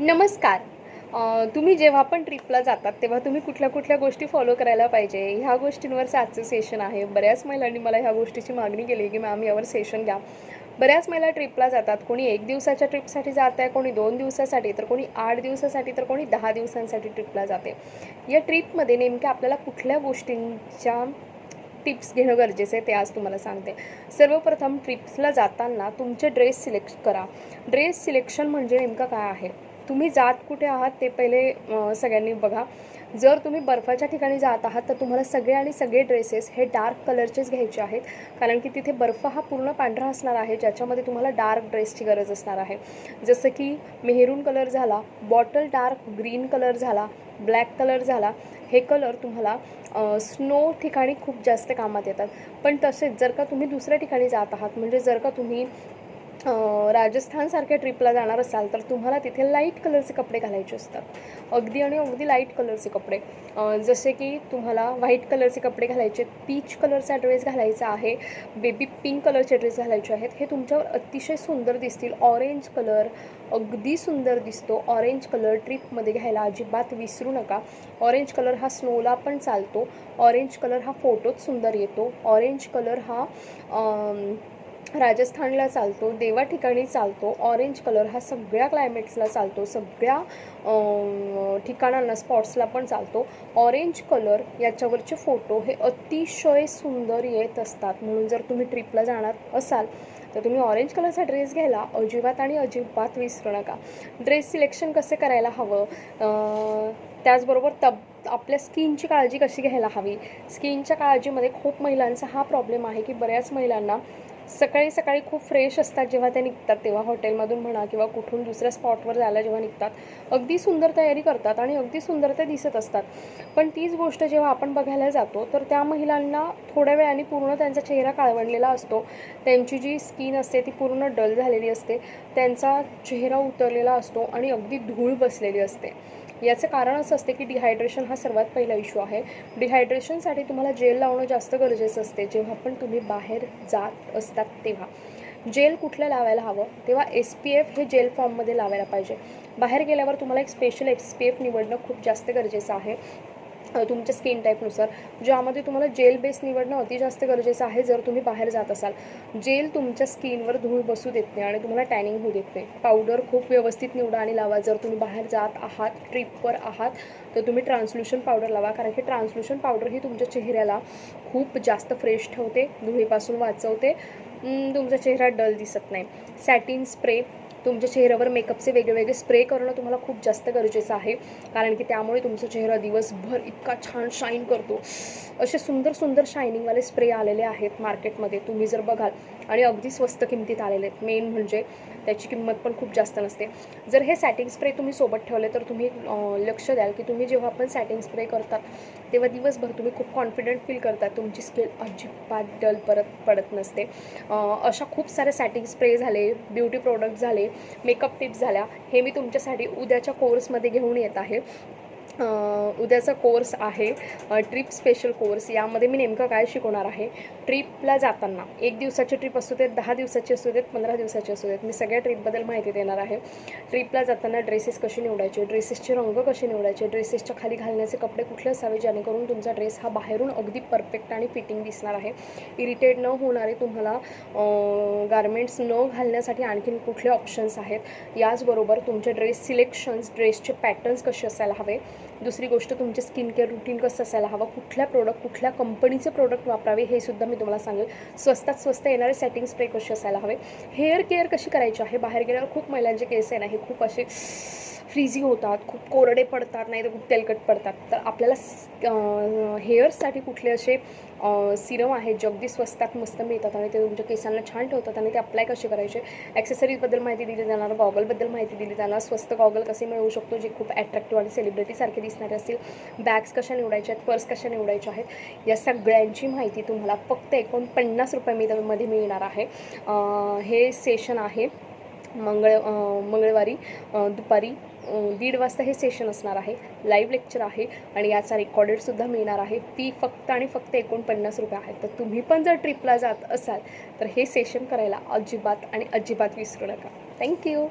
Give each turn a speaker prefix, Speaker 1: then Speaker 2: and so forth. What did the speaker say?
Speaker 1: नमस्कार. तुम्ही जेव्हा पण ट्रिपला जातात तेव्हा तुम्ही कुठल्या कुठल्या गोष्टी फॉलो करायला पाहिजे? ह्या गोष्टींवरचं आजचं सेशन आहे. बऱ्याच महिलांनी मला ह्या गोष्टीची मागणी केली की मॅम यावर सेशन घ्या. बऱ्याच महिला ट्रिपला जातात. कोणी एक दिवसाच्या ट्रिपसाठी जात आहे कोणी दोन दिवसासाठी तर कोणी आठ दिवसासाठी तर कोणी दहा दिवसांसाठी ट्रिपला जाते. या ट्रिपमध्ये नेमक्या आपल्याला कुठल्या गोष्टींच्या टिप्स घेणं गरजेचं आहे ते आज तुम्हाला सांगते. सर्वप्रथम ट्रिप्सला जाताना तुमचे ड्रेस सिलेक्ट करा. ड्रेस सिलेक्शन म्हणजे नेमकं काय आहे? तुम्ही जात कुठे आहात ते पहिले सगळ्यांनी बघा. जर तुम्ही बर्फाच्या ठिकाणी जात आहात तर तुम्हाला सगळे आणि सगळे ड्रेसेस हे डार्क कलरचेच घ्यायचे आहेत. कारण की तिथे बर्फ हा पूर्ण पांढरा असणार आहे ज्याच्यामध्ये तुम्हाला डार्क ड्रेसची गरज असणार आहे. जसं की मेहरून कलर झाला बॉटल डार्क ग्रीन कलर झाला ब्लॅक कलर झाला हे कलर तुम्हाला स्नो ठिकाणी खूप जास्त कामात येतात. पण तसेच जर का तुम्ही दुसऱ्या ठिकाणी जात आहात म्हणजे जर का तुम्ही राजस्थानसारख्या ट्रिपला जाणार असाल तर तुम्हाला तिथे लाइट कलरचे कपडे घालायचे असतात. अगदी आणि अगदी लाइट कलरचे कपडे. जसे की तुम्हाला व्हाईट कलरचे कपडे घालायचे पीच कलरचा ड्रेस घालायचा आहे बेबी पिंक कलरचे ड्रेस घालायचे आहेत. हे तुमच्यावर अतिशय सुंदर दिसतील. ऑरेंज कलर अगदी सुंदर दिसतो. ऑरेंज कलर ट्रिपमध्ये घ्यायला अजिबात विसरू नका. ऑरेंज कलर हा स्नोला पण चालतो. ऑरेंज कलर हा फोटोत सुंदर येतो. ऑरेंज कलर हा राजस्थानला चालतो देवा ठिकाणी चालतो ऑरेंज कलर हा सगळ्या क्लायमेट्सला चालतो सगळ्या ठिकाणांना स्पॉट्सला पण चालतो. ऑरेंज कलर याच्यावरचे फोटो हे अतिशय सुंदर येत असतात. म्हणून जर तुम्ही ट्रिपला जाणार असाल तर तुम्ही ऑरेंज कलरचा ड्रेस घ्यायला अजिबात आणि अजिबात विसरू नका. ड्रेस सिलेक्शन कसे करायला हवं? त्याचबरोबर तब आपल्या स्किनची काळजी कशी घ्यायला हवी? स्किनच्या काळजीमध्ये खूप महिलांचा हा प्रॉब्लेम आहे की बऱ्याच महिलांना सकाळी सकाळी खूप फ्रेश असतात जेव्हा ते निघतात. तेव्हा हॉटेलमधून म्हणा किंवा कुठून दुसऱ्या स्पॉटवर जायला जेव्हा निघतात. अगदी सुंदर तयारी करतात आणि अगदी सुंदर ते दिसत असतात. पण तीच गोष्ट जेव्हा आपण बघायला जातो तर त्या महिलांना थोड्या वेळाने पूर्ण त्यांचा चेहरा काळवंडलेला असतो. त्यांची जी स्किन असते ती पूर्ण डल झालेली असते. त्यांचा चेहरा उतरलेला असतो आणि अगदी धूळ बसलेली असते. याचं कारण असं असते की डिहायड्रेशन हा सर्वात पहिला इश्यू आहे. डिहायड्रेशनसाठी तुम्हाला जेल लावणं जास्त गरजेचं असते. जेव्हा पण तुम्ही बाहेर जात असतात तेव्हा. जेल कुठलं लावायला हवं? तेव्हा एस पी एफ हे जेल फॉर्ममध्ये लावायला पाहिजे. बाहेर गेल्यावर तुम्हाला एक स्पेशल एस पी एफ निवडणं खूप जास्त गरजेचं आहे. तुमच्या स्किन टाईपनुसार ज्यामध्ये तुम्हाला जेल बेस निवडणं अति जास्त गरजेचं आहे जर तुम्ही बाहेर जात असाल. जेल तुमच्या स्किनवर धूळ बसू देत नाही आणि तुम्हाला टॅनिंग होऊ देत नाही. पावडर खूप व्यवस्थित निवडा आणि लावा. जर तुम्ही बाहेर जात आहात ट्रिपवर आहात तर तुम्ही ट्रान्सल्युशन पावडर लावा. कारण की ट्रान्सल्युशन पावडर ही तुमच्या चेहऱ्याला खूप जास्त फ्रेश ठेवते धुळीपासून वाचवते. तुमचा चेहरा डल दिसत नाही. सॅटिन स्प्रे तुमच्या चेहऱ्यावर मेकअपचे वेगवेगळे स्प्रे करणं तुम्हाला खूप जास्त गरजेचं आहे. कारण की त्यामुळे तुमचा चेहरा दिवसभर इतका छान शाईन करतो. असे सुंदर सुंदर शायनिंगवाले स्प्रे आलेले आहेत मार्केटमध्ये तुम्ही जर बघाल आणि अगदी स्वस्त किमतीत आलेले आहेत. मेन म्हणजे त्याची किंमत पण खूप जास्त नसते. जर हे सॅटिंग स्प्रे तुम्ही सोबत ठेवले तर तुम्ही लक्ष द्याल की तुम्ही जेव्हा आपण सॅटिंग स्प्रे करतात तेव्हा दिवसभर तुम्ही खूप कॉन्फिडंट फील करता तुमची स्किल अजिबात डल परत पडत नसते. अशा खूप सारे सॅटिंग स्प्रे झाले ब्युटी प्रोडक्ट झाले मेकअप टिप्स झाल्या. हे मी तुमच्यासाठी उद्याच्या कोर्समध्ये घेऊन येत आहे. उद्याचा कोर्स आहे. ट्रिप स्पेशल कोर्स यामध्ये मी नेमकं काय शिकवणार आहे? ट्रिपला जाताना एक दिवसाची ट्रिप असू देत दहा दिवसाची असू देत पंधरा दिवसाची असू देत मी सगळ्या ट्रिपबद्दल माहिती देणार आहे. ट्रिपला जाताना ड्रेसेस कसे निवडायचे? ड्रेसेसचे रंग कसे निवडायचे? ड्रेसेसच्या खाली घालण्याचे कपडे कुठले असावे? जेणेकरून तुमचा ड्रेस हा बाहेरून अगदी परफेक्ट आणि फिटिंग दिसणार आहे. इरिटेड न होणारे तुम्हाला गारमेंट्स न घालण्यासाठी आणखीन कुठले ऑप्शन्स आहेत? याचबरोबर तुमचे ड्रेस सिलेक्शन्स ड्रेसचे पॅटर्न्स कसे असायला हवे? दुसरी गोष्ट तुमचे स्किन केअर रुटीन कसं असायला हवं? कुठल्या प्रोडक्ट कुठल्या कंपनीचे प्रोडक्ट वापरावे? हे सुद्धा मी तुम्हाला सांगेल. स्वस्तात स्वस्त येणारे सेटिंग स्प्रे कसे असायला हवे? हेअर केअर कशी करायची आहे? बाहेर गेल्यावर खूप महिलांचे केस आहे ना हे खूप असे फ्रीझी होतात खूप कोरडे पडतात नाही तर खूप तेलकट पडतात. तर आपल्याला हेअर्ससाठी कुठले असे सिरम आहेत जे अगदी स्वस्तात मस्त मिळतात आणि ते तुमच्या केसांना छान ठेवतात आणि ते अप्लाय कसे करायचे? ॲक्सेसरीजबद्दल माहिती दिली जाणार गॉगलबद्दल माहिती दिली जाणार. स्वस्त गॉगल कसे मिळवू शकतो जे खूप ॲट्रॅक्टिव्ह आणि सेलिब्रिटीसारखे दिसणारे असतील? बॅग्स कशा निवडायच्या आहेत? पर्स कशा निवडायच्या आहेत? या सगळ्यांची माहिती तुम्हाला फक्त एकोणपन्नास रुपये मध्ये मिळणार आहे. हे सेशन आहे मंगळ मंगळवारी दुपारी दीड वाजता हे सेशन असणार आहे. लाईव्ह लेक्चर आहे आणि याचा रेकॉर्डेडसुद्धा मिळणार आहे. ती फक्त आणि फक्त एकोणपन्नास रुपये आहे तर तुम्ही पण जर ट्रिपला जात असाल तर हे सेशन करायला अजिबात आणि अजिबात विसरू नका. थँक्यू